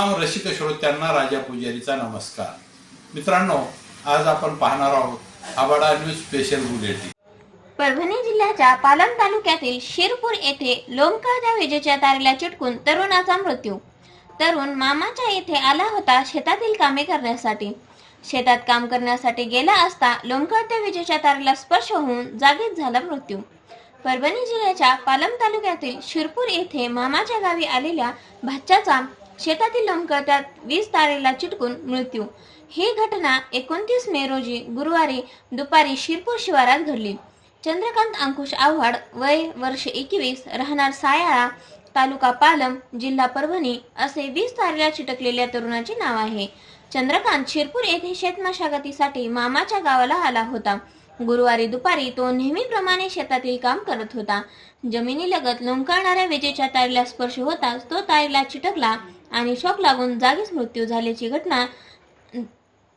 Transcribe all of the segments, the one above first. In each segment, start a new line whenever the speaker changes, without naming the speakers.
रसिक श्रोत्यांना राजा पुजारीचा नमस्कार. मित्रांनो आज आपण पाहणार आहोत आबाडा न्यूज स्पेशल बुलेटिन.
परभणी जिल्ह्याच्या पालम तालुक्यातील शिरपूर येथे लोमकळत्या विजेच्या तारेला चिटकून तरुणाचा मृत्यू. तरुण मामाच्या येथे आला होता शेतातील कामे करण्यासाठी. शेतात काम करण्यासाठी गेला असता लोमकळत्या विजेच्या तारेला स्पर्श होऊन जागीच झाला मृत्यू. परभणी जिल्ह्याच्या पालम तालुक्यातील शिरपूर येथे मामाच्या गावी आलेल्या भाच्याचा शेतातील लोमकळत्यात वीज तारेला चिटकून मृत्यू. ही घटना एकोणतीस मे रोजी गुरुवारी दुपारी शिरपूर शिवारात घडली. चंद्रकांत अंकुश आव्हाड वय वर्ष एकवीस राहणार सायाळा तालुका पालम जिल्हा परभणी असे वीस तारेला चिटकलेल्या तरुणाचे नाव आहे. चंद्रकांत शिरपूर येथे शेतमशागतीसाठी मामाच्या गावाला आला होता. गुरुवारी दुपारी तो नेहमीप्रमाणे शेतातील काम करत होता. जमिनीलगत लोंबकळणाऱ्या विजेच्या तारेला स्पर्श होताच तो तारेला चिटकला. आणि शॉक लागून जागीच मृत्यू झाल्याची घटना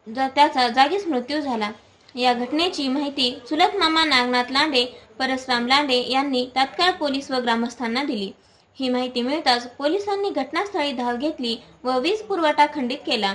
त्याचा जागीच मृत्यू झाला. या घटनेची माहिती चुलत मामा नागनाथ लांडे परसराम लांडे यांनी तात्काळ पोलीस व ग्रामस्थांना दिली. ही माहिती मिळताच पोलिसांनी घटनास्थळी धाव घेतली व वीज पुरवठा खंडित केला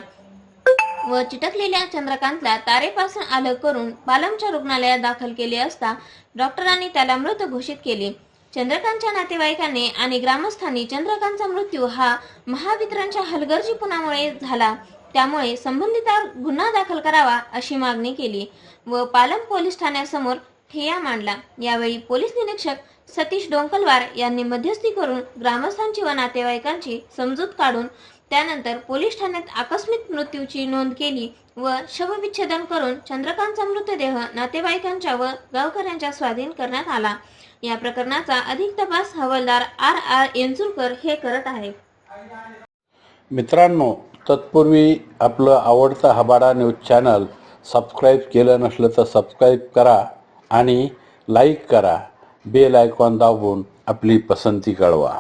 व चिटकलेल्या चंद्रकांतला तारेपासून अलग करून पालमच्या रुग्णालयात दाखल केले असता डॉक्टरांनी त्याला मृत घोषित केले. चंद्रकांतच्या नातेवाईकांनी आणि ग्रामस्थांनी चंद्रकांतचा मृत्यू हा महावितरणच्या हलगर्जीपणामुळे झाला. त्यामुळे संबंधितावर गुन्हा दाखल करावा अशी मागणी केली व पालम पोलीस ठाण्यासमोर ठेया मांडला. यावेळी पोलीस निरीक्षक सतीश डोंकलवार यांनी मध्यस्थी करून ग्रामस्थांची व नातेवाईकांची समजूत काढून त्यानंतर पोलीस ठाण्यात आकस्मिक मृत्यूची नोंद केली व शवविच्छेदन करून चंद्रकांतचा मृतदेह नातेवाईकांच्या व गावकऱ्यांच्या स्वाधीन करण्यात आला. या प्रकरणाचा अधिक तपास हवालदार आर आर येंचुरकर हे करत आहेत.
मित्रांनो तत्पूर्वी आपलं आवडतं हबाडा न्यूज चॅनल सबस्क्राईब केलं नसलं तर सबस्क्राईब करा आणि लाईक करा. बेल आयकॉन दाबून आपली पसंती कळवा.